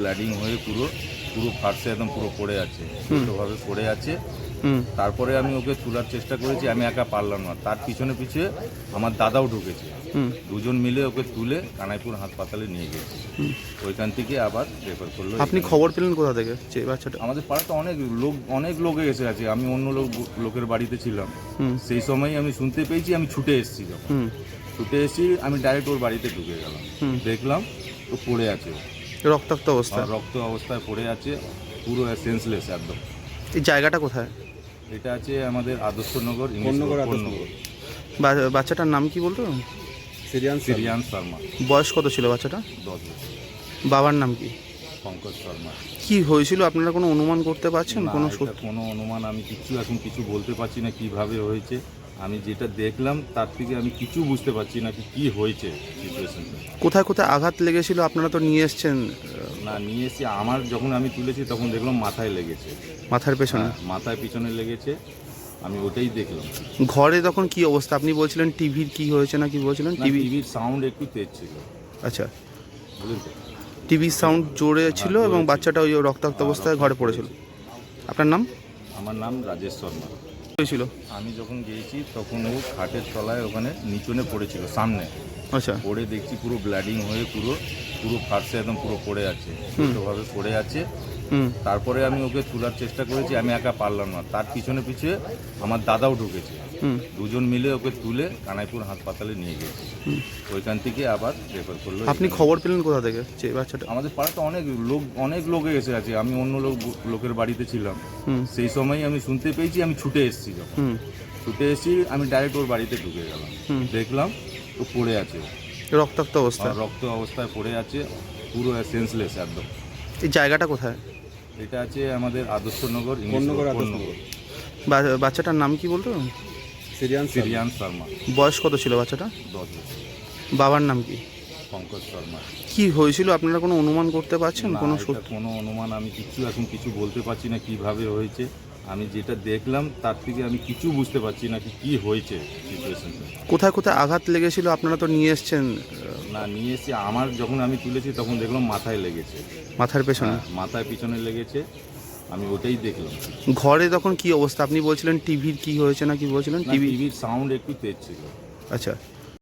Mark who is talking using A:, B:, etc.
A: ব্লাডিং হয়ে পুরো পুরো ফার্সে একদম পুরো পড়ে আছে ভাবে পড়ে আছে।
B: হুম।
A: তারপরে আমি ওকে তোলার চেষ্টা করেছি আমি একা পারলাম না। তার পিছনে পিছিয়ে আমার দাদাও ঢুকেছে।
B: হুম।
A: দুজন মিলে ওকে তুলে কানাইপুর হাসপাতালে নিয়ে গেছে। ওইখান থেকে আবার রেফার করল
B: আপনি খবর পেলেন কোথা থেকে? যে বাচ্চাটা
A: আমাদের পাড়াতে অনেক লোক অনেক লোক এসে আছে। আমি অন্য লোক লোকের বাড়িতে ছিলাম। সেই সময় আমি শুনতে পেয়েছি আমি ছুটে এসেছি যখন। ছুটে এসেছি আমি ডাইরেক্ট ওর বাড়িতে ঢুকে গেলাম। দেখলাম ও পড়ে আছে।
B: রক্তাক্ত অবস্থা
A: রক্ত অবস্থায় পড়ে আছে পুরো সেন্সলেস একদম।
B: এই জায়গাটা কোথায়?
A: এটা আছে আমাদের আদর্শনগর রোড, পূর্ণনগর।
B: বাচ্চাটার নাম কি বলতো?
A: সিরিয়ান সিরিয়ান শর্মা।
B: বয়স কত ছিল বাচ্চাটা?
A: দশ বছর।
B: বাবার নাম কি?
A: পঙ্কজ শর্মা।
B: কি হয়েছিল? আপনারা কোনো অনুমান করতে পারছেন? কোনো
A: কোনো অনুমান আমি কিছু এখন কিছু বলতে পারছি না কীভাবে হয়েছে। আমি যেটা দেখলাম তার থেকে আমি কিছু বুঝতে পারছি না কি কি হয়েছে সিচুয়েশনটা
B: কোথায় কোথায় আঘাত লেগেছিল? আপনারা তো নিয়ে এসছেন
A: না নিয়ে এসে আমার যখন আমি তুলেছি তখন দেখলাম মাথায় লেগেছে।
B: মাথার পেছনে?
A: হ্যাঁ, মাথায় পিছনে লেগেছে। আমি ওটাই দেখলাম।
B: ঘরে তখন কি অবস্থা? আপনি বলছিলেন টিভির কি হয়েছে না কি বলছিলেন? টিভি
A: টিভির সাউন্ড একটু তেজ ছিল।
B: আচ্ছা।
A: বুঝলেন তো?
B: টিভির সাউন্ড জোরে ছিল এবং বাচ্চাটা ওই রক্তাক্ত অবস্থায় ঘরে পড়েছিল। আপনার নাম?
A: আমার নাম রাজেশ শর্মা।
B: হয়েছিল?
A: আমি যখন গিয়েছি তখন ও খাটের তলায় ওখানে নিচুনে পড়েছিল সামনে।
B: আচ্ছা।
A: পড়ে দেখছি পুরো ব্লাডিং হয়ে পুরো পুরো ফার্সে একদম পুরো পড়ে আছে ভাবে পড়ে আছে।
B: হুম।
A: তারপরে আমি ওকে তোলার চেষ্টা করেছি আমি একা পারলাম না। তার পিছনে পিছিয়ে আমার দাদাও ঢুকেছে।
B: হুম।
A: দুজন মিলে ওকে তুলে কানাইপুর হাসপাতালে নিয়ে গেছে। ওইখান থেকে আবার রেফার করল
B: আপনি খবর পেলেন কোথা থেকে? বাচ্চাটা?
A: আমাদের পাড়াতে অনেক লোক অনেক লোক এসে আছে। আমি অন্য লোক লোকের বাড়িতে ছিলাম।
B: হুম।
A: সেই সময় আমি শুনতে পেয়েছি আমি ছুটে এসেছি যখন। ছুটে এসেছি আমি ডাইরেক্ট ওর বাড়িতে ঢুকে গেলাম। দেখলাম পড়ে আছে।
B: রক্তাক্ত অবস্থা?
A: রক্ত অবস্থায় পড়ে আছে পুরো সেন্সলেস একদম।
B: এই জায়গাটা কোথায়?
A: এটা আছে আমাদের আদর্শনগর পূর্ণনগর।
B: বা- বাচ্চাটার নাম কি বলতো?
A: সিরিয়ান সিরিয়ান শর্মা
B: বয়স কত ছিল বাচ্চাটা?
A: দশ বছর।
B: বাবার নাম কি?
A: পঙ্কজ শর্মা।
B: কি হয়েছিল? আপনারা কোনো অনুমান করতে পারছেন? কোনো সত্যি?
A: কোনো অনুমান আমি কিছু এখন কিছু বলতে পারছি না কীভাবে হয়েছে। আমি যেটা দেখলাম তার থেকে আমি কিছু বুঝতে পারছি না কি কি হয়েছে সিচুয়েশনটা
B: কোথায় কোথায় আঘাত লেগেছিল? আপনারা তো নিয়ে এসছেন
A: না নিয়ে এসে আমার যখন আমি তুলেছি তখন দেখলাম মাথায় লেগেছে।
B: মাথার পেছনে?
A: হ্যাঁ, মাথায় পিছনে লেগেছে। আমি ওটাই দেখলাম।
B: ঘরে তখন কি অবস্থা? আপনি বলছিলেন টিভির কি হয়েছে না কি বলছিলেন? টিভি
A: টিভির সাউন্ড একটু তেজ ছিল।
B: আচ্ছা।